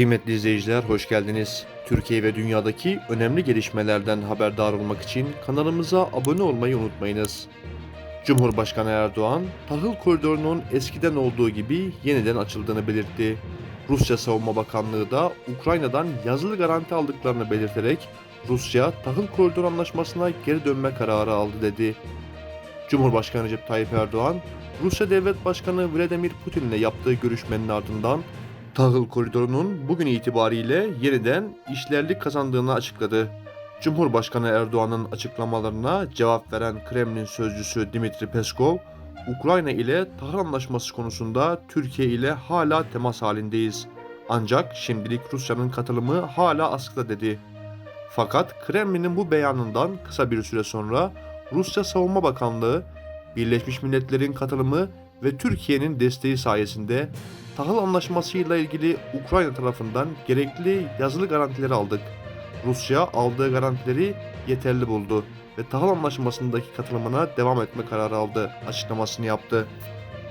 Kıymetli izleyiciler hoş geldiniz. Türkiye ve dünyadaki önemli gelişmelerden haberdar olmak için kanalımıza abone olmayı unutmayınız. Cumhurbaşkanı Erdoğan, tahıl koridorunun eskiden olduğu gibi yeniden açıldığını belirtti. Rusya Savunma Bakanlığı da Ukrayna'dan yazılı garanti aldıklarını belirterek Rusya tahıl koridoru anlaşmasına geri dönme kararı aldı dedi. Cumhurbaşkanı Recep Tayyip Erdoğan, Rusya Devlet Başkanı Vladimir Putin ile yaptığı görüşmenin ardından tahıl koridorunun bugün itibariyle yeniden işlerlik kazandığını açıkladı. Cumhurbaşkanı Erdoğan'ın açıklamalarına cevap veren Kremlin sözcüsü Dimitri Peskov, Ukrayna ile tahıl anlaşması konusunda Türkiye ile hala temas halindeyiz. Ancak şimdilik Rusya'nın katılımı hala askıda dedi. Fakat Kremlin'in bu beyanından kısa bir süre sonra Rusya Savunma Bakanlığı, Birleşmiş Milletler'in katılımı ve Türkiye'nin desteği sayesinde tahıl anlaşmasıyla ilgili Ukrayna tarafından gerekli yazılı garantileri aldık. Rusya aldığı garantileri yeterli buldu ve tahıl anlaşmasındaki katılımına devam etme kararı aldı açıklamasını yaptı.